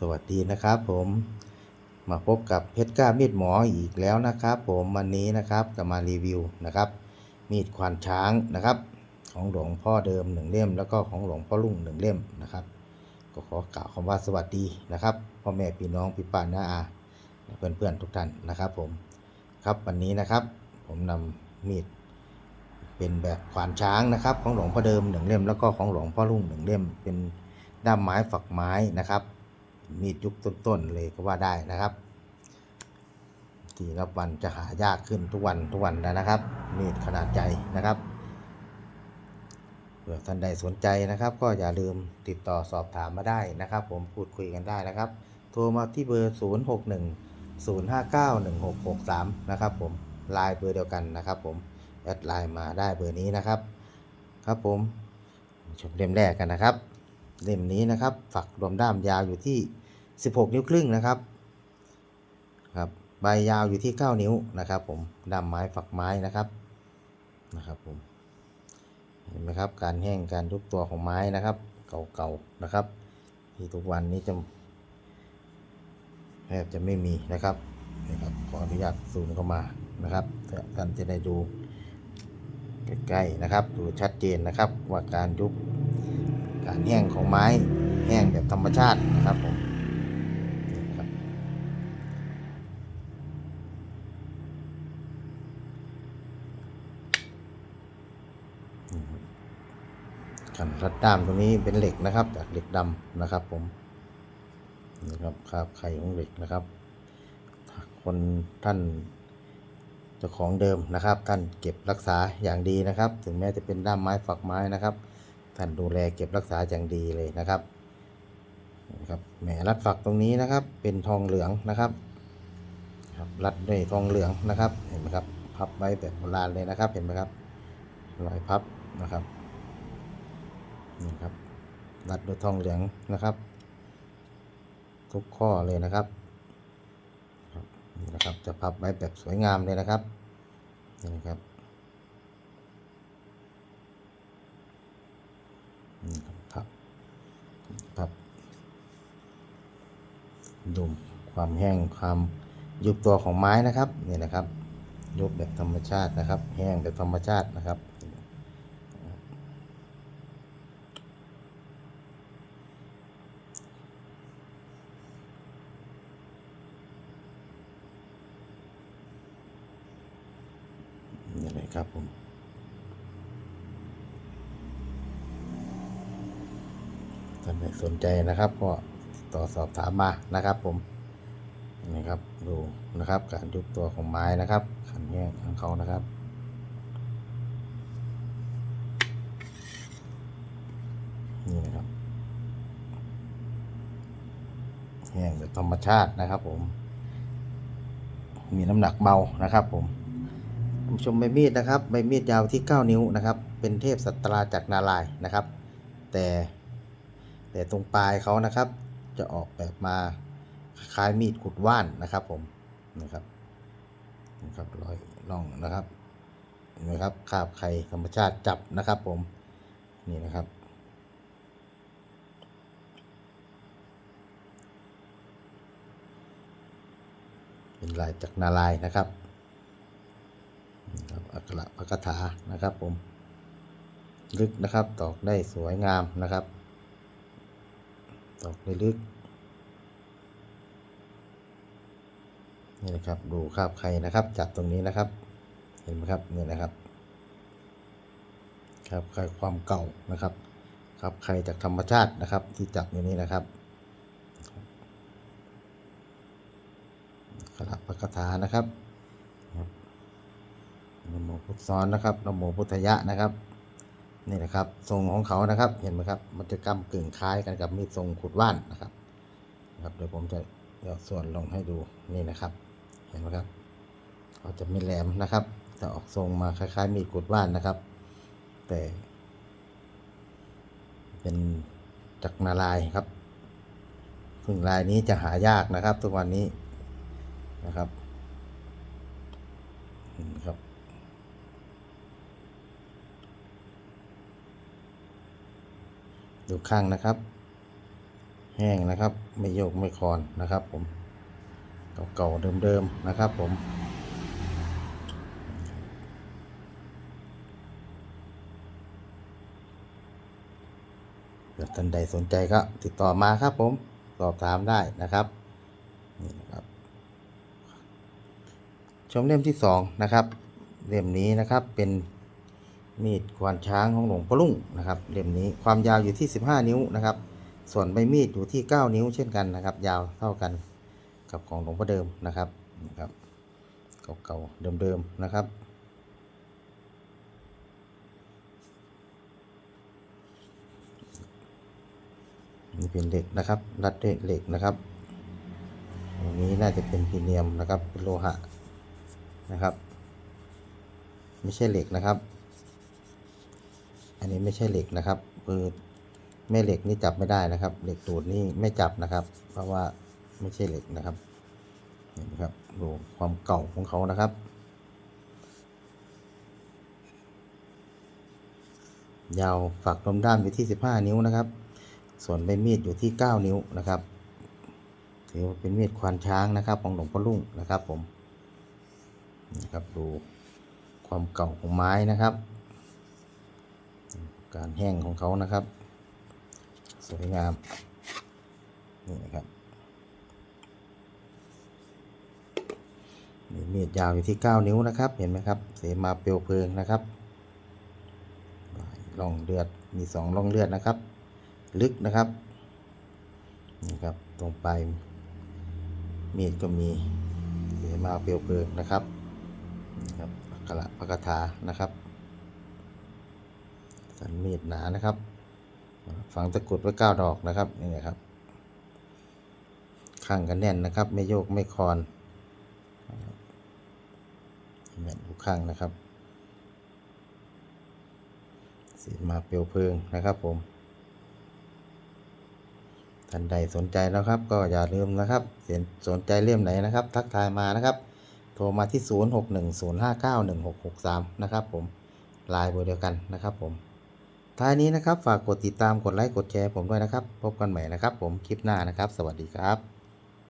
สวัสดีนะครับผมมาพบกับเพชรกล้ามีดหมออีกแล้วนะครับผมวันนี้นะครับจะมารีวิวนะครับ มีดควานช้างนะครับ ของหลวงพ่อเดิมหนึ่งเล่ม แล้วก็ของหลวงพ่อลุ่งหนึ่งเล่มนะครับ ก็ขอกล่าวคำว่าสวัสดีนะครับพ่อแม่พี่น้องพี่ป้าน้าอาเพื่อนเพื่อนๆทุกท่านนะครับผมครับวันนี้นะครับ ผมนำมีดเป็นแบบขวานช้างนะครับ ของหลวงพ่อเดิมหนึ่งเล่ม แล้วก็ของหลวงพ่อรุ่งหนึ่งเล่ม เป็นด้ามไม้ฝักไม้นะครับ มีดยุคต้นๆเลยก็ว่าได้นะครับ ที่รับวันจะหายากขึ้นทุกวันทุกวันแล้วนะครับ มีดขนาดใหญ่นะครับเผื่อท่านใดสนใจนะครับ ก็อย่าลืมติดต่อสอบถามมาได้นะครับ ผมพูดคุยกันได้นะครับ โทรมาที่เบอร์ 0 6 1 0 5 9 1 6 6 3 นะครับผมไลน์เบอร์เดียวกันนะครับผม แอดไลน์มาได้เบอร์นี้นะครับ ครับผม ชมเล่มแรกกันนะครับ เล่มนี้นะครับ ฝักรวมด้ามยาวอยู่ที่ 16 นิ้วครึ่งนะครับครับใบยาวอยู่ที่ 9 นิ้วนะครับ ผมด้ามไม้ฝักไม้นะครับนะครับผมเห็นไหมครับการแห้งการยุบตัวของไม้นะครับ เก่าๆนะครับ ที่ทุกวันนี้จะแทบจะไม่มีนะครับนี่ครับขออนุญาตซูมเข้ามานะครับเพื่อท่านจะได้ดูใกล้ๆนะครับ ดูชัดเจนนะครับว่าการยุบ การแห้งของไม้แห้งแบบธรรมชาตินะครับผมนี่ครับนี่ครับกันรัดด้ามตรงนี้เป็นเหล็กนะครับจากเหล็กดำนะครับผมนี่ครับคราบไข่ของเหล็กนะครับ คนท่านเจ้าของเดิมนะครับ ท่านเก็บรักษาอย่างดีนะครับ ถึงแม้จะเป็นด้ามไม้ฝักไม้นะครับ ท่านดูแลเก็บรักษาอย่างดีเลยนะครับนะครับแหมรัดฝักตรงนี้นะครับ เป็นทองเหลืองนะครับครับรัดด้วยทองเหลืองนะครับ เห็นไหมครับ พับไว้แบบโบราณเลยนะครับ เห็นไหมครับรอยพับนะครับนี่ครับ รัดด้วยทองเหลืองนะครับ ทุกข้อเลยนะครับนี่นะครับ จะพับไว้แบบสวยงามเลยนะครับนี่นะครับนี่ ครับพับพับ ดูความแห้งความยุบตัวของไม้นะครับนี่นะครับยุบแบบธรรมชาตินะครับ แห้งแบบธรรมชาตินะครับ นี่เลยครับผม ท่านใดสนใจนะครับ ก็ติดต่อสอบถามมานะครับ ผมนี่ครับดูนะครับ การยุบตัวของไม้นะครับขันแห้งของเขานะครับนี่นะครับแห้งแบบธรรมชาตินะครับ ผม มีน้ำหนักเบานะครับ ผมผมชมใบมีดนะครับใบมีดยาวที่ 9 นิ้วนะครับ เป็นเทพสัตราจากรนารายนะครับ แต่ แต่ตรงปลายเขานะครับ จะออกแบบมาคล้ายมีดขุดว่านนะครับผมนะครับนะครับรอยล่องนะครับเห็นไหมครับคาบไข่ธรรมชาติจับนะครับผมนี่นะครับเป็นลายจากรนารายนะครับนะครับอักระพระคาถานะครับผม ลึกนะครับตอกได้สวยงามนะครับ ตอกลึกนี่นะครับ ดูคราบไข่นะครับ จับตรงนี้นะครับ เห็นไหมครับนี่นะครับคราบไข่ความเก่านะครับ คราบไข่จากธรรมชาตินะครับ ที่จับอยู่นี้นะครับอักขระพระคาถานะครับนโมพุทธซ้อนนะครับนโมพุทธยะนะครับ นี่นะครับทรงของเขานะครับ เห็นไหมครับ มันจะกำกึ่งคล้ายกันกับมีดทรงขุดว่านนะครับนะครับเดี๋ยวผมจะย่อส่วนลงให้ดูนี่นะครับ เห็นไหมครับเขาจะไม่แหลมนะครับจะออกทรงมาคล้าย ๆ มีดขุดว่านนะครับ แต่ เป็นจักรนาลายครับซึ่งลายนี้จะหายากนะครับ ทุกวันนี้นะครับครับ ดูข้างนะครับ แห้งนะครับ ไม่โยกไม่คลอนนะครับ ผมเก่าๆเดิมๆนะครับ ผมเกิดท่านใดสนใจก็ติดต่อมาครับผมสอบถามได้นะครับนี่นะครับ ชมเล่มที่สองนะครับ เล่มนี้นะครับเป็น มีดควานช้างของหลวงพ่อลุ่งนะครับเล่มนี้ความยาวอยู่ที่ 15 นิ้วนะครับ ส่วนใบมีดอยู่ที่ 9 นิ้วเช่นกันนะครับ ยาวเท่ากันกับของหลวงพ่อเดิมนะครับนะครับเก่าๆเดิมๆนะครับ นี่เป็นเหล็กนะครับรัดด้วยเหล็กนะครับตรงนี้น่าจะเป็นพีเนียมนะครับเป็นโลหะนะครับ ไม่ใช่เหล็กนะครับ นนี้ไม่ใช่เหล็กนะครับคือแม่เหล็กนี่จับไม่ได้นะครับ เหล็กดูดนี่ไม่จับนะครับ เพราะว่าไม่ใช่เหล็กนะครับเห็นไหมครับดูความเก่าของเขานะครับ ยาวฝักลมด้ามอยู่ที่ 15 นิ้วนะครับ ส่วนใบมีดอยู่ที่ 9 นิ้วนะครับถือว่าเป็นมีดควานช้างนะครับ ของหลวงพ่อลุ่งนะครับผมนะครับดูความเก่าของไม้นะครับ การแห้งของเขานะครับ สวยงาม นี่นะครับนี่มีดยาวอยู่ที่ 9 นิ้วนะครับ เห็นไหมครับ เสมาเปลวเพลิงนะครับร่องเลือด มีสองร่องเลือดนะครับ ลึกนะครับ นี่ครับ ตรงปลายมีดก็มีเสมาเปลวเพลิงนะครับนี่ครับกระพระคาถานะครับ สันมีดหนานะครับ ฝังตะกรุดไว้เก้าดอกนะครับนี่นะครับข้างกันแน่นนะครับ ไม่โยกไม่คลอนแน่นทุกข้างนะครับ สีมาเปลวเพลิงนะครับผมท่านใดสนใจแล้วครับ ก็อย่าลืมนะครับเห็นสนใจเล่มไหนนะครับ ทักทายมานะครับ โทรมาที่ 0610591663 นะครับผมไลน์เบอร์เดียวกันนะครับผม ท้ายนี้นะครับ ฝากกดติดตามกดไลค์กดแชร์ผมด้วยนะครับ พบกันใหม่นะครับ ผมคลิปหน้านะครับ สวัสดีครับ